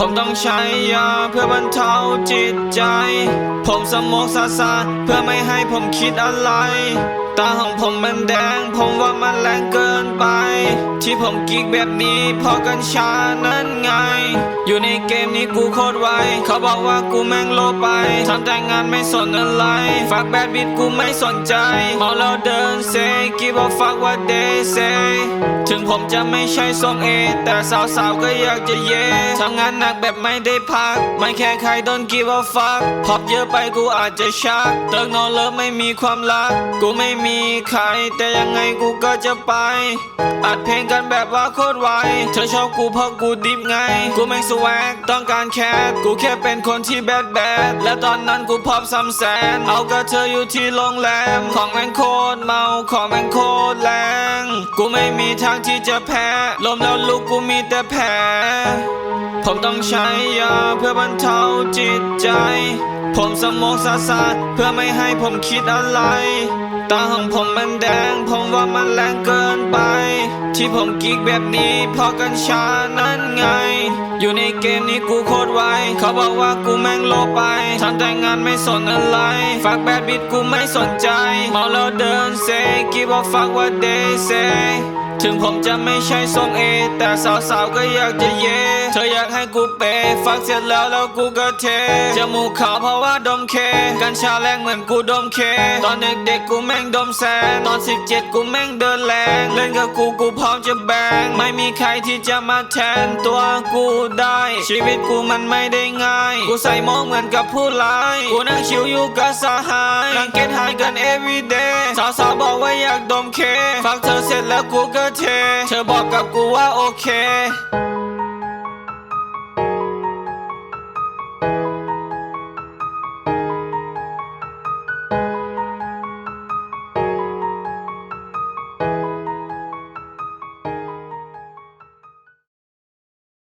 ผมต้องใช้ยาเพื่อบรรเทาจิตใจ ผมสมองซาซาเพื่อไม่ให้ผมคิดอะไร ตาของผมมันแดง ผมว่ามันแรงเกินไป ที่ผมกิ๊กแบบนี้พราะกัญชานั้นไง อยู่ในเกมนี้กูโคตรไว เขาบอกว่ากูแม่งโลไปทำแต่งานไม่สนอะไร ฝากแบดบิดกูไม่สนใจเมาแล้วเดินเซกีบอกฟักว่าเดเซถึงผมจะไม่ใช่ทรงเอ แต่สาวๆก็อยากจะเย่ทำงานหนักแบบไม่ได้พัก ไม่แค่ใครโดนกีว่าฟักพอบเยอะไปกูอาจจะชักเติร์กนอนเลิฟไม่มีความรัก กูไม่มีีใคร แต่ยังไงกูก็จะไป อัดเพลงกันแบบว่าโคตรไว เธอชอบกูเพราะกูดิฟไง กูไม่สวกต้องการแคทกูแค่เป็นคนที่แบดแบดและตอนนั้นกูพอบซ้ำแสน เอากับเธออยู่ที่โรงแรม ของแม่งโคตรเมาของแม่งโคตรแรง กูไม่มีทางที่จะแพ้ ลมแล้วลุกกูมีแต่แผลผมต้องใช้ยาเพื่อบรรเทาจิตใจ ผมสมองซาซาเพื่อไม่ให้ผมคิดอะไร ตาของผมมันแดง ผมว่ามันแรงเกินไป ที่ผมกิ๊กแบบนี้เพราะกัญชานั้นไง อยู่ในเกมนี้กูโคตรไว เขาบอกว่ากูแม่งโลไปทำแต่งานไม่สนอะไร ฝากแบดบิดกูไม่สนใจ เมาแล้วเดินเซกีบอกฟักว่าเดเซ ถึงผมจะไม่ใช่ทรงเอ แต่สาวๆก็อยากจะเย เธออยากให้กูเปย์ฟักเสร็จแล้วแล้วกูก็เท จมูกขาวเพราะว่าดมเค กัญชาแรงเหมือนกูดมเค ตอนเด็กๆกูแม่งดมแซนตอน 17 กูแม่งเดินแรง เล่นกับกูกูพร้อมจะแบง ไม่มีใครที่จะมาแทนตัวกูได้ ชีวิตกูมันไม่ได้ง่าย กูใส่โมองเหมือนกับผู้ร้าย กูนั่งชิวอยู่กับสหายนั่งเก็ตหายกัน everyday สาวๆบอกว่าอยากดมเคฟักเธ แล้วกูก็เท เธอบอกกับกูว่าโอเค